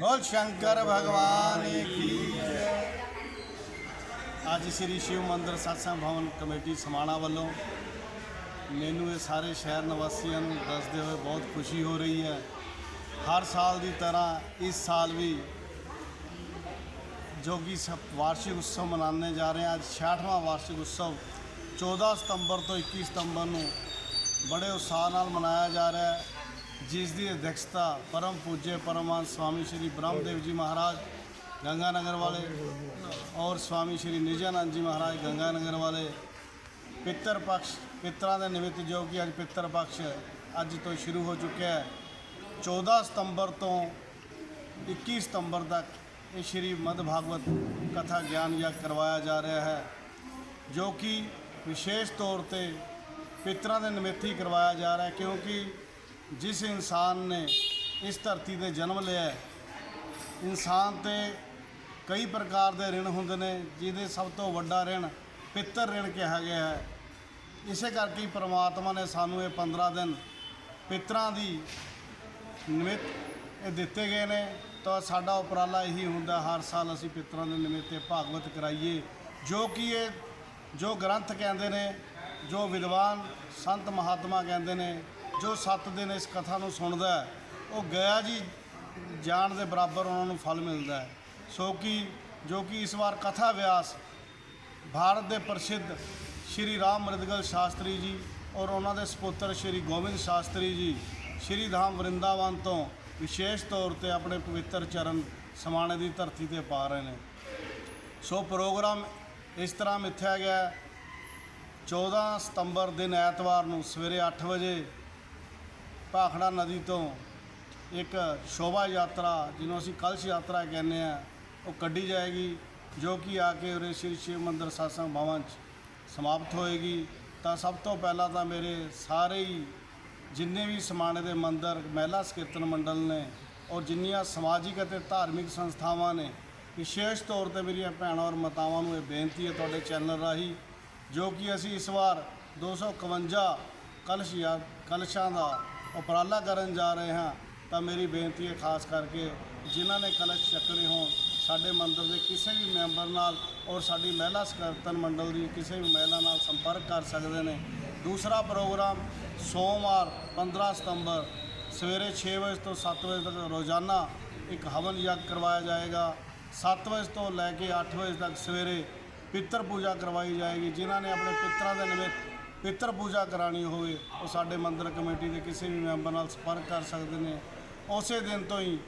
ਬੋਲ ਸ਼ੰਕਰ ਭਗਵਾਨ ਕੀ ਅੱਜ ਸ੍ਰੀ ਸ਼ਿਵ ਮੰਦਿਰ ਸਤਸੰਗ ਭਵਨ ਕਮੇਟੀ ਸਮਾਣਾ ਵੱਲੋਂ ਮੈਨੂੰ ਇਹ ਸਾਰੇ ਸ਼ਹਿਰ ਨਿਵਾਸੀਆਂ ਨੂੰ ਦੱਸਦੇ ਹੋਏ ਬਹੁਤ ਖੁਸ਼ੀ ਹੋ ਰਹੀ ਹੈ। ਹਰ ਸਾਲ ਦੀ ਤਰ੍ਹਾਂ ਇਸ ਸਾਲ ਵੀ ਜੋ ਕਿ ਸ- ਵਾਰਸ਼ਿਕ ਉਤਸਵ ਮਨਾਉਣੇ ਜਾ ਰਹੇ ਹਾਂ। ਅੱਜ 66ਵਾਂ ਵਾਰਸ਼ਿਕ ਉਤਸਵ 14 ਸਤੰਬਰ ਤੋਂ 21 ਸਤੰਬਰ ਨੂੰ ਬੜੇ ਉਤਸ਼ਾਹ ਨਾਲ ਮਨਾਇਆ ਜਾ ਰਿਹਾ ਹੈ। ਜਿਸ ਦੀ ਅਧਿਕਸ਼ਤਾ ਪਰਮ ਪੂਜੇ ਪਰਮਾਨ ਸਵਾਮੀ ਸ਼੍ਰੀ ਬ੍ਰਹਮਦੇਵ ਜੀ ਮਹਾਰਾਜ, ਗੰਗਾ ਨਗਰ ਵਾਲੇ ਔਰ ਸਵਾਮੀ ਸ਼੍ਰੀ ਨਿਜਾਨੰਦ ਜੀ ਮਹਾਰਾਜ, ਗੰਗਾ ਨਗਰ ਵਾਲੇ ਪਿੱਤਰ ਪਕਸ਼, ਪਿੱਤਰਾਂ ਦੇ ਨਿਮਿਤ ਜੋ ਕਿ ਅੱਜ ਪਿੱਤਰ ਪਕਸ਼ ਅੱਜ ਤੋਂ ਸ਼ੁਰੂ ਹੋ ਚੁੱਕਿਆ ਹੈ 14 ਸਤੰਬਰ ਤੋਂ 21 ਸਤੰਬਰ ਤੱਕ ਇਹ ਸ਼੍ਰੀ ਮਦ ਭਾਗਵਤ ਕਥਾ ਗਿਆਨ ਯੱਗ ਕਰਵਾਇਆ ਜਾ ਰਿਹਾ ਹੈ, ਜੋ ਕਿ ਵਿਸ਼ੇਸ਼ ਤੌਰ ਤੇ ਪਿੱਤਰਾਂ ਦੇ ਨਿਮਿਤ ਹੀ ਕਰਵਾਇਆ ਜਾ ਰਿਹਾ ਕਿਉਂਕਿ ਜਿਸ ਇਨਸਾਨ ਨੇ ਇਸ ਧਰਤੀ ਤੇ ਜਨਮ ਲਿਆ ਇਨਸਾਨ ਤੇ ਕਈ ਪ੍ਰਕਾਰ ਦੇ ਰਿਣ ਹੁੰਦੇ ਨੇ, ਜਿਹਦੇ ਸਭ ਤੋਂ ਵੱਡਾ ਰਿਣ ਪਿੱਤਰ ਰਿਣ ਕਿਹਾ ਗਿਆ ਹੈ। ਇਸੇ ਕਰਕੇ ਹੀ ਪ੍ਰਮਾਤਮਾ ਨੇ ਸਾਨੂੰ ਇਹ 15 ਦਿਨ ਪਿਤਰਾਂ ਦੀ ਨਿਮਿਤ ਇਹ ਦਿੱਤੇ ਗਏ ਨੇ। ਤਾਂ ਸਾਡਾ ਉਪਰਾਲਾ ਇਹੀ ਹੁੰਦਾ, ਹਰ ਸਾਲ ਅਸੀਂ ਪਿਤਰਾਂ ਦੇ ਨਿਮਿਤ ਇਹ ਭਾਗਵਤ ਕਰਾਈਏ, ਜੋ ਕਿ ਇਹ ਜੋ ਗ੍ਰੰਥ ਕਹਿੰਦੇ ਨੇ, ਜੋ ਵਿਦਵਾਨ ਸੰਤ ਮਹਾਤਮਾ ਕਹਿੰਦੇ ਨੇ ਜੋ ਸੱਤ ਦਿਨ ਇਸ ਕਥਾ ਨੂੰ ਸੁਣਦਾ ਹੈ, ਉਹ ਗਿਆ ਜੀ ਜਾਣ ਦੇ ਬਰਾਬਰ ਉਹਨਾਂ ਨੂੰ ਫਲ ਮਿਲਦਾ ਹੈ ਸੋ ਕਿ ਜੋ ਕਿ ਇਸ ਵਾਰ ਕਥਾ ਵਿਆਸ ਭਾਰਤ ਦੇ ਪ੍ਰਸਿੱਧ ਸ਼੍ਰੀ ਰਾਮ ਮ੍ਰਿਦਗਲ ਸ਼ਾਸਤਰੀ ਜੀ ਔਰ ਉਹਨਾਂ ਦੇ ਸੁਪੁੱਤਰ ਸ਼੍ਰੀ ਗੋਬਿੰਦ ਸ਼ਾਸਤਰੀ ਜੀ ਸ਼੍ਰੀ ਧਾਮ ਵਰਿੰਦਾਵਨ ਤੋਂ ਵਿਸ਼ੇਸ਼ ਤੌਰ ਤੇ ਆਪਣੇ ਪਵਿੱਤਰ ਚਰਨ ਸਮਾਣੇ ਦੀ ਧਰਤੀ ਤੇ ਪਾ ਰਹੇ ਨੇ ਸੋ ਪ੍ਰੋਗਰਾਮ ਇਸ ਤਰ੍ਹਾਂ ਮਿੱਥਿਆ ਗਿਆ ਹੈ। 14 ਸਤੰਬਰ ਦਿਨ ਐਤਵਾਰ ਨੂੰ ਸਵੇਰੇ 8 ਵਜੇ ਭਾਖੜਾ ਨਦੀ ਤੋਂ ਇੱਕ ਸ਼ੋਭਾ ਯਾਤਰਾ, ਜਿਹਨੂੰ ਅਸੀਂ ਕਲਸ਼ ਯਾਤਰਾ ਕਹਿੰਦੇ ਆ ਉਹ ਕੱਢੀ ਜਾਏਗੀ, ਜੋ ਕਿ ਆ ਕੇ ਉਰੇ ਸ਼੍ਰੀ ਸ਼ਿਵ ਮੰਦਰ ਸਾਸੰਗ ਭਵਨ 'ਚ ਸਮਾਪਤ ਹੋਏਗੀ। ਤਾਂ ਸਭ ਤੋਂ ਪਹਿਲਾਂ ਤਾਂ ਮੇਰੇ ਸਾਰੇ ਹੀ ਜਿੰਨੇ ਵੀ ਸਮਾਣੇ ਦੇ ਮੰਦਰ, ਮਹਿਲਾ ਸਕੀਰਤਨ ਮੰਡਲ ਨੇ, ਔਰ ਜਿੰਨੀਆਂ ਸਮਾਜਿਕ ਅਤੇ ਧਾਰਮਿਕ ਸੰਸਥਾਵਾਂ ਨੇ, ਵਿਸ਼ੇਸ਼ ਤੌਰ ਤੇ ਮੇਰੀਆਂ ਭੈਣਾਂ ਔਰ ਮਾਤਾਵਾਂ ਨੂੰ ਇਹ ਬੇਨਤੀ ਹੈ ਤੁਹਾਡੇ ਚੈਨਲ ਰਾਹੀਂ, ਜੋ ਕਿ ਅਸੀਂ ਇਸ ਵਾਰ 251 ਕਲਸ਼ ਯਾ, ਕਲਸ਼ਾਂ ਦਾ ਉਪਰਾਲਾ ਕਰਨ ਜਾ ਰਹੇ ਹਾਂ, ਤਾਂ ਮੇਰੀ ਬੇਨਤੀ ਹੈ ਖਾਸ ਕਰਕੇ ਜਿਨ੍ਹਾਂ ਨੇ ਕਲਸ਼ ਚੱਕਰੇ ਹੋਣ, ਸਾਡੇ ਮੰਦਰ ਦੇ ਕਿਸੇ ਵੀ ਮੈਂਬਰ ਨਾਲ ਔਰ ਸਾਡੀ ਮਹਿਲਾ ਸਕਰਤਨ ਮੰਡਲ ਦੀ ਕਿਸੇ ਵੀ ਮਹਿਲਾ ਨਾਲ ਸੰਪਰਕ ਕਰ ਸਕਦੇ ਨੇ। ਦੂਸਰਾ ਪ੍ਰੋਗਰਾਮ ਸੋਮਵਾਰ 15 ਸਤੰਬਰ ਸਵੇਰੇ 6 ਵਜੇ ਤੋਂ 7 ਵਜੇ ਤੱਕ ਰੋਜ਼ਾਨਾ ਇੱਕ ਹਵਨ ਯੱਗ ਕਰਵਾਇਆ ਜਾਏਗਾ। 7 ਵਜੇ ਤੋਂ ਲੈ ਕੇ 8 ਵਜੇ ਤੱਕ ਸਵੇਰੇ ਪਿੱਤਰ ਪੂਜਾ ਕਰਵਾਈ ਜਾਏਗੀ, ਜਿਨ੍ਹਾਂ ਨੇ ਆਪਣੇ ਪਿੱਤਰਾਂ ਦੇ ਨਿਮਿਤ ਪਿੱਤਰ ਪੂਜਾ ਕਰਾਣੀ ਹੋਵੇ, ਉਹ ਸਾਡੇ ਮੰਦਰ ਕਮੇਟੀ ਦੇ ਕਿਸੇ ਵੀ ਮੈਂਬਰ ਨਾਲ ਸੰਪਰਕ ਕਰ ਸਕਦੇ ਨੇ, ਉਸੇ ਦਿਨ ਤੋਂ ਹੀ